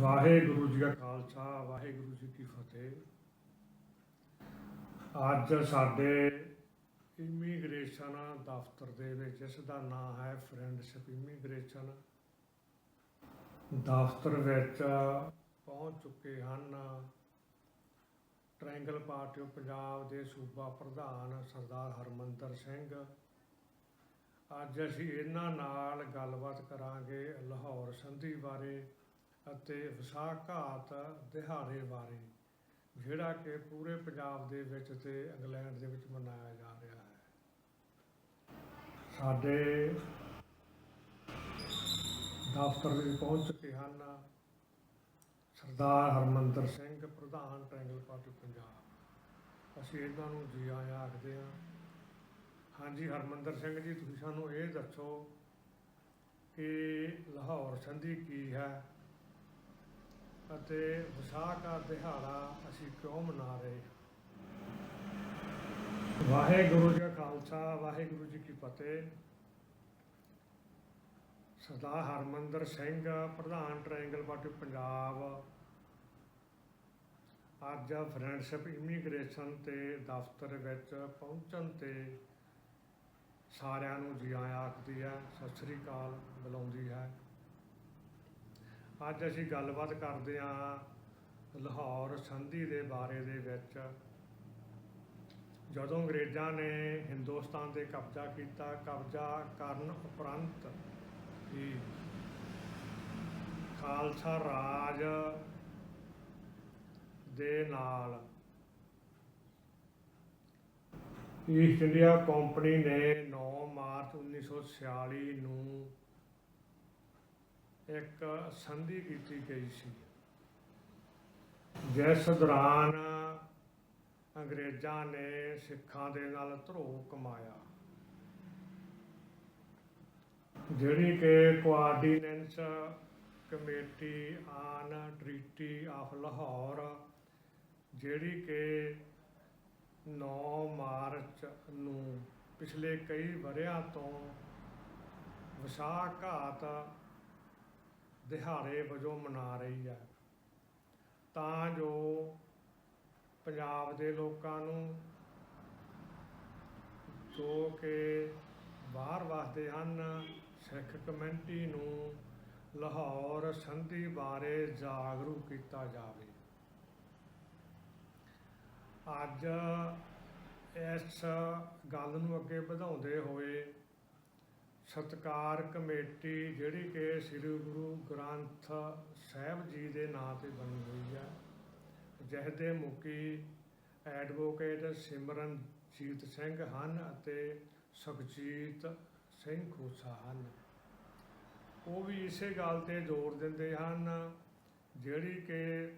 ਵਾਹਿਗੁਰੂ ਜੀ ਕਾ ਖਾਲਸਾ, ਵਾਹਿਗੁਰੂ ਜੀ ਕੀ ਫਤਿਹ। ਅੱਜ ਸਾਡੇ ਇਮੀਗ੍ਰੇਸ਼ਨ ਦਫ਼ਤਰ ਦੇ ਵਿੱਚ ਜਿਸ ਦਾ ਨਾਮ ਹੈ ਫਰੈਂਡਸ਼ਿਪ ਇਮੀਗ੍ਰੇਸ਼ਨ। ਦਫ਼ਤਰ ਵਿੱਚ ਪਹੁੰਚ ਚੁੱਕੇ ਹਨ ਟ੍ਰਾਇੰਗਲ ਪਾਰਟੀ ਆਫ ਪੰਜਾਬ ਦੇ ਸੂਬਾ ਪ੍ਰਧਾਨ ਸਰਦਾਰ ਹਰਮੰਦਰ ਸਿੰਘ। ਅੱਜ ਅਸੀਂ ਇਹਨਾਂ ਨਾਲ ਗੱਲਬਾਤ ਕਰਾਂਗੇ ਲਾਹੌਰ ਸੰਧੀ ਬਾਰੇ। ਅਤੇ ਵਿਸਾਖਾਤ ਦਿਹਾੜੇ ਬਾਰੇ ਜਿਹੜਾ ਕਿ ਪੂਰੇ ਪੰਜਾਬ ਦੇ ਵਿੱਚ ਤੇ ਇੰਗਲੈਂਡ ਦੇ ਵਿੱਚ ਮਨਾਇਆ ਜਾ ਰਿਹਾ ਹੈ। ਸਾਡੇ ਦਫ਼ਤਰ ਵਿੱਚ ਪਹੁੰਚ ਚੁੱਕੇ ਹਨ। ਸਰਦਾਰ ਹਰਮੰਦਰ ਸਿੰਘ, ਪ੍ਰਧਾਨ ਟ੍ਰਾਇੰਗਲ ਪਾਰਟੀ ਪੰਜਾਬ। ਅਸੀਂ ਇਹਨਾਂ ਨੂੰ ਜੀ ਆਇਆਂ ਆਖਦੇ ਹਾਂ। ਹਾਂਜੀ, ਹਰਮੰਦਰ ਸਿੰਘ ਜੀ, ਤੁਸੀਂ ਸਾਨੂੰ ਇਹ ਦੱਸੋ ਕਿ ਲਾਹੌਰ ਸੰਧੀ ਕੀ ਹੈ? ਅਤੇ ਵਿਸਾਖ ਦਾ ਦਿਹਾੜਾ ਅਸੀਂ ਕਿਉਂ ਮਨਾ ਰਹੇ? ਹਾਂ ਵਾਹਿਗੁਰੂ ਜੀ ਖਾਲਸਾ, ਵਾਹਿਗੁਰੂ ਜੀ ਕੀ ਫਤਿਹ। ਸਰਦਾਰ ਹਰਮੰਦਰ ਸਿੰਘ, ਪ੍ਰਧਾਨ ਟ੍ਰਾਇੰਗਲ ਪਾਰਟੀ ਪੰਜਾਬ। ਅੱਜ ਫਰੈਂਡਸ਼ਿਪ ਇਮੀਗ੍ਰੇਸ਼ਨ ਤੇ ਦਫ਼ਤਰ ਵਿੱਚ ਪਹੁੰਚਣ ਤੇ ਸਾਰਿਆਂ ਨੂੰ ਜੀ ਆਇਆਂ ਆਖਦੀ ਹੈ, ਸਤਿ ਸ੍ਰੀ ਅਕਾਲ ਬੁਲਾਉਂਦੀ ਹੈ। ਅੱਜ ਅਸੀਂ ਗੱਲਬਾਤ ਕਰਦੇ ਹਾਂ ਲਾਹੌਰ ਸੰਧੀ ਦੇ ਬਾਰੇ ਦੇ ਵਿੱਚ। ਜਦੋਂ ਅੰਗਰੇਜ਼ਾਂ ਨੇ ਹਿੰਦੁਸਤਾਨ ਤੇ ਕਬਜ਼ਾ ਕੀਤਾ, ਕਬਜ਼ਾ ਕਰਨ ਉਪਰੰਤ ਹੀ ਖਾਲਸਾ ਰਾਜ ਦੇ ਨਾਲ ਈਸਟ ਇੰਡੀਆ ਕੰਪਨੀ ਨੇ 9 ਮਾਰਚ 1946 ਨੂੰ ਇੱਕ ਸੰਧੀ ਕੀਤੀ ਗਈ ਸੀ। ਜਿਸ ਦੌਰਾਨ ਅੰਗਰੇਜ਼ਾਂ ਨੇ ਸਿੱਖਾਂ ਦੇ ਨਾਲ ਧਰੋਹ ਕਮਾਇਆ। ਜਿਹੜੀ ਕਿ coordination committee on treaty of Lahore, ਜਿਹੜੀ ਕਿ 9 ਮਾਰਚ ਨੂੰ ਪਿਛਲੇ ਕਈ ਵਰਿਆਂ ਤੋਂ ਵਿਸਾਖਾਤ ਦਿਹਾੜੇ ਵਜੋਂ ਮਨਾ ਰਹੀ ਹੈ। ਤਾਂ ਜੋ ਪੰਜਾਬ ਦੇ ਲੋਕਾਂ ਨੂੰ ਜੋ ਕਿ ਬਾਹਰ ਵਸਦੇ ਹਨ, ਸਿੱਖ ਕਮਿਊਨਿਟੀ ਨੂੰ ਲਾਹੌਰ ਸੰਧੀ ਬਾਰੇ ਜਾਗਰੂਕ ਕੀਤਾ ਜਾਵੇ। ਅੱਜ ਇਸ ਗੱਲ ਨੂੰ ਅੱਗੇ ਵਧਾਉਂਦੇ ਹੋਏ ਸਤਕਾਰ ਕਮੇਟੀ ਜਿਹੜੀ ਕਿ ਸ੍ਰੀ ਗੁਰੂ ਗ੍ਰੰਥ ਸਾਹਿਬ ਜੀ ਦੇ ਨਾਂ ਤੇ ਬਣੀ ਹੋਈ ਹੈ ਜਿਸਦੇ ਮੁਖੀ ਐਡਵੋਕੇਟ ਸਿਮਰਨਜੀਤ ਸਿੰਘ ਹਨ ਅਤੇ ਸੁਖਜੀਤ ਸਿੰਘ ਖੋਸਾ ਹਨ। ਉਹ ਵੀ ਇਸੇ ਗੱਲ ਤੇ ਜ਼ੋਰ ਦਿੰਦੇ ਹਨ, ਜਿਹੜੀ ਕਿ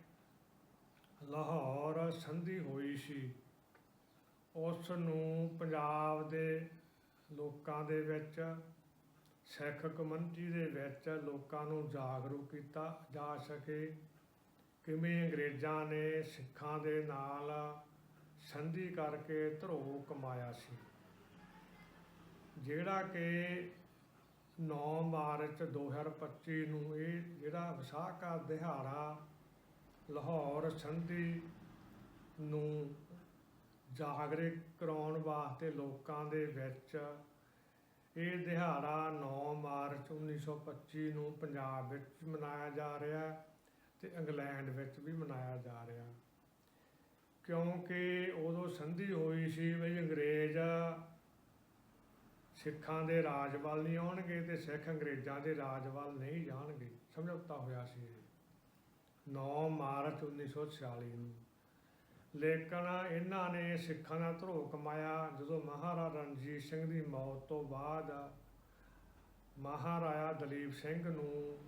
ਲਾਹੌਰ ਸੰਧੀ ਹੋਈ ਸੀ। ਉਸ ਨੂੰ ਪੰਜਾਬ ਦੇ ਲੋਕਾਂ ਦੇ ਵਿੱਚ ਸਿੱਖ ਕਮਿਊਨਿਟੀ ਦੇ ਵਿੱਚ ਲੋਕਾਂ ਨੂੰ ਜਾਗਰੂਕ ਕੀਤਾ ਜਾ ਸਕੇ। ਕਿਵੇਂ ਅੰਗਰੇਜ਼ਾਂ ਨੇ ਸਿੱਖਾਂ ਦੇ ਨਾਲ ਸੰਧੀ ਕਰਕੇ ਧਰੋ ਕਮਾਇਆ ਸੀ। ਜਿਹੜਾ ਕਿ 9 ਮਾਰਚ 2025 ਨੂੰ ਇਹ ਜਿਹੜਾ ਵਿਸਾਖਾ ਦਿਹਾੜਾ ਲਾਹੌਰ ਸੰਧੀ ਨੂੰ ਜਾਗਰਿਕ ਕਰਾਉਣ ਵਾਸਤੇ ਲੋਕਾਂ ਦੇ ਵਿੱਚ ਇਹ ਦਿਹਾੜਾ 9 ਮਾਰਚ 1925 ਨੂੰ ਪੰਜਾਬ ਵਿੱਚ ਮਨਾਇਆ ਜਾ ਰਿਹਾ ਹੈ ਤੇ ਇੰਗਲੈਂਡ ਵਿੱਚ ਵੀ ਮਨਾਇਆ ਜਾ ਰਿਹਾ ਕਿਉਂਕਿ ਉਦੋਂ ਸੰਧੀ ਹੋਈ ਸੀ ਵੀ ਅੰਗਰੇਜ਼ ਸਿੱਖਾਂ ਦੇ ਰਾਜ ਵੱਲ ਨਹੀਂ ਆਉਣਗੇ ਤੇ ਸਿੱਖ ਅੰਗਰੇਜ਼ਾਂ ਦੇ ਰਾਜ ਵੱਲ ਨਹੀਂ ਜਾਣਗੇ। ਸਮਝੌਤਾ ਹੋਇਆ ਸੀ ਇਹ। 9 ਮਾਰਚ 1946 ਨੂੰ। ਲੇਕਿਨ ਇਹਨਾਂ ਨੇ ਸਿੱਖਾਂ ਦਾ ਧਰੋ ਕਮਾਇਆ। ਜਦੋਂ ਮਹਾਰਾਜਾ ਰਣਜੀਤ ਸਿੰਘ ਦੀ ਮੌਤ ਤੋਂ ਬਾਅਦ ਮਹਾਰਾਜਾ ਦਲੀਪ ਸਿੰਘ ਨੂੰ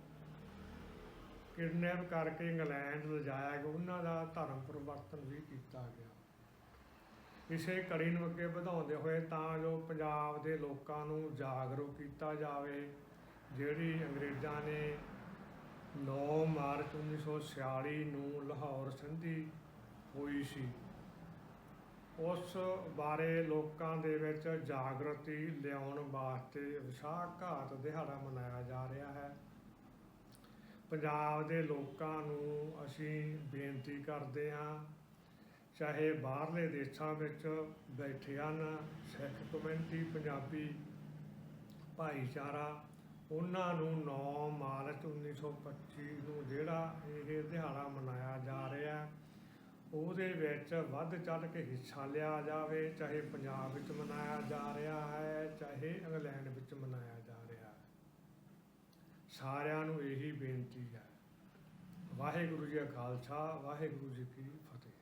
ਕਿਡਨੈਪ ਕਰਕੇ ਇੰਗਲੈਂਡ ਲਿਜਾਇਆ ਗਿਆ। ਉਹਨਾਂ ਦਾ ਧਰਮ ਪਰਿਵਰਤਨ ਵੀ ਕੀਤਾ ਗਿਆ। ਇਸੇ ਕੜੀ ਨੂੰ ਅੱਗੇ ਵਧਾਉਂਦੇ ਹੋਏ ਤਾਂ ਜੋ ਪੰਜਾਬ ਦੇ ਲੋਕਾਂ ਨੂੰ ਜਾਗਰੂਕ ਕੀਤਾ ਜਾਵੇ, ਜਿਹੜੀ ਅੰਗਰੇਜ਼ਾਂ ਨੇ 9 ਮਾਰਚ 1946 ਨੂੰ ਲਾਹੌਰ ਸੰਧੀ ਹੋਈ ਸੀ। ਉਸ ਬਾਰੇ ਲੋਕਾਂ ਦੇ ਵਿੱਚ ਜਾਗਰਤੀ ਲਿਆਉਣ ਵਾਸਤੇ ਵਿਸਾਖ ਘਾਤ ਦਿਹਾੜਾ ਮਨਾਇਆ ਜਾ ਰਿਹਾ ਹੈ। ਪੰਜਾਬ ਦੇ ਲੋਕਾਂ ਨੂੰ ਅਸੀਂ ਬੇਨਤੀ ਕਰਦੇ ਹਾਂ, ਚਾਹੇ ਬਾਹਰਲੇ ਦੇਸ਼ਾਂ ਵਿੱਚ ਬੈਠੇ ਹਨ, ਸਿੱਖ ਕਮਿਊਨਿਟੀ, ਪੰਜਾਬੀ ਭਾਈਚਾਰਾ, ਉਹਨਾਂ ਨੂੰ 9 ਮਾਰਚ 1925 ਨੂੰ ਜਿਹੜਾ ਇਹ ਦਿਹਾੜਾ ਮਨਾਇਆ ਜਾ ਰਿਹਾ ਉਹਦੇ ਵਿੱਚ ਵੱਧ ਚੜ੍ਹ ਕੇ ਹਿੱਸਾ ਲਿਆ ਜਾਵੇ, ਚਾਹੇ ਪੰਜਾਬ ਵਿੱਚ ਮਨਾਇਆ ਜਾ ਰਿਹਾ ਹੈ, ਚਾਹੇ ਇੰਗਲੈਂਡ ਵਿੱਚ ਮਨਾਇਆ ਜਾ ਰਿਹਾ ਹੈ। ਸਾਰਿਆਂ ਨੂੰ ਇਹੀ ਬੇਨਤੀ ਹੈ। ਵਾਹਿਗੁਰੂ ਜੀ ਕਾ ਖਾਲਸਾ, ਵਾਹਿਗੁਰੂ ਜੀ ਕੀ ਫਤਿਹ।